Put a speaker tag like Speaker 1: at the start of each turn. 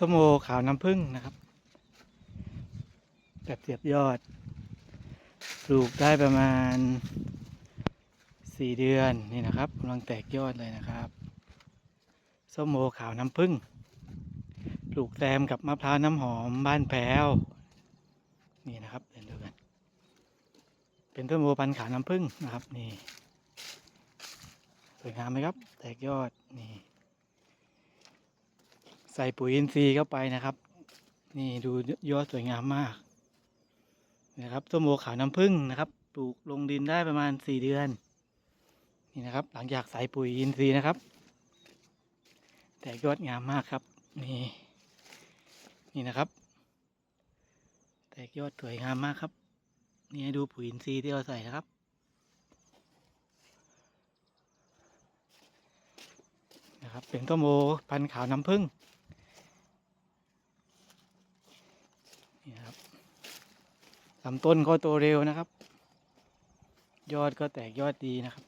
Speaker 1: ส้มโอขาวน้ำผึ้งนะครับ แบบเสียบยอด ปลูกได้ประมาณสี่เดือนนี่นะครับกำลังแตกยอดเลยนะครับส้มโอขาวน้ำผึ้งปลูกแซมกับมะพร้าวน้ำหอมบ้านแพ้วนี่นะครับเดินดูกัน เป็นต้นโมพันขาวน้ำผึ้งนะครับ นี่สวยงามไหมครับ แตกยอดนี่ ใส่ปุ๋ยอินทรีย์เข้าไปนะครับ นี่ดูยอดสวยงามมากนะครับต้นโมขาวน้ำผึ้งนะครับ ปลูกลงดินได้ประมาณสี่เดือน นี่นะครับ หลังจากใส่ปุ๋ยอินทรีย์นะครับ แตกยอดงามมากครับ นี่ นี่นะครับ แตกยอดสวยงามมากครับ นี่ดูปุ๋ยอินทรีย์ที่เราใส่นะครับนะครับเป็นต้นโมพันขาวน้ำผึ้ง นี่ครับลำต้นก็โตเร็วนะครับ ยอดก็แตกยอดดีนะครับ